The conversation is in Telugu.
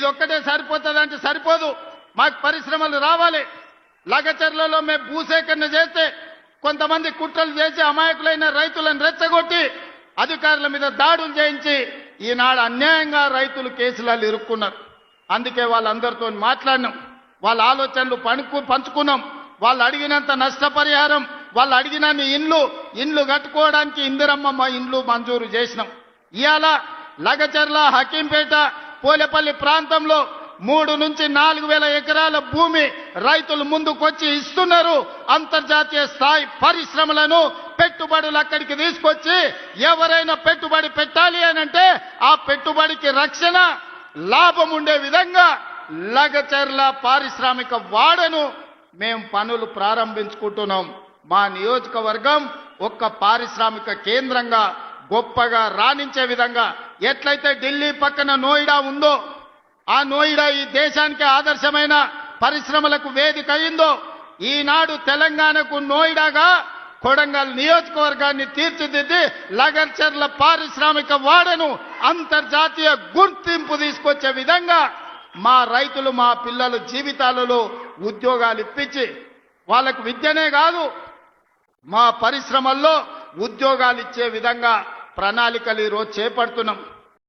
ఇది ఒక్కటే సరిపోతుందంటే సరిపోదు. మాకు పరిశ్రమలు రావాలి. లగచర్లలో మేము భూసేకరణ చేస్తే కొంతమంది కుట్రలు చేసి అమాయకులైన రైతులను రెచ్చగొట్టి అధికారుల మీద దాడులు చేయించి ఈనాడు అన్యాయంగా రైతులు కేసులలో ఇరుక్కున్నారు. అందుకే వాళ్ళందరితో మాట్లాడినాం. వాళ్ళ ఆలోచనలు పణుకు పంచుకున్నాం. వాళ్ళు అడిగినంత నష్టపరిహారం వాళ్ళు అడిగినన్ని ఇండ్లు ఇండ్లు కట్టుకోవడానికి ఇందిరమ్మ మా ఇండ్లు మంజూరు చేసినాం. ఇవాళ లగచర్ల హకీంపేట పోలేపల్లి ప్రాంతంలో మూడు నుంచి నాలుగు వేల ఎకరాల భూమి రైతులు ముందుకొచ్చి ఇస్తున్నారు. అంతర్జాతీయ స్థాయి పరిశ్రమలను పెట్టుబడులు అక్కడికి తీసుకొచ్చి ఎవరైనా పెట్టుబడి పెట్టాలి అని అంటే ఆ పెట్టుబడికి రక్షణ లాభం ఉండే విధంగా లగచర్ల పారిశ్రామిక వాడను మేము పనులు ప్రారంభించుకుంటున్నాం. మా నియోజకవర్గం ఒక్క పారిశ్రామిక కేంద్రంగా గొప్పగా రాణించే విధంగా ఎట్లయితే ఢిల్లీ పక్కన నోయిడా ఉందో ఆ నోయిడా ఈ దేశానికి ఆదర్శమైన పరిశ్రమలకు వేదిక అయిందో ఈనాడు తెలంగాణకు నోయిడాగా కొడంగల్ నియోజకవర్గాన్ని తీర్చిదిద్ది లగర్చర్ల పారిశ్రామిక వాడను అంతర్జాతీయ గుర్తింపు తీసుకొచ్చే విధంగా మా రైతులు మా పిల్లల జీవితాలలో ఉద్యోగాలు ఇప్పించి వాళ్ళకు విద్యనే కాదు మా పరిశ్రమల్లో ఉద్యోగాలు ఇచ్చే విధంగా ప్రణాళికలు ఈరోజు చేపడుతున్నాం.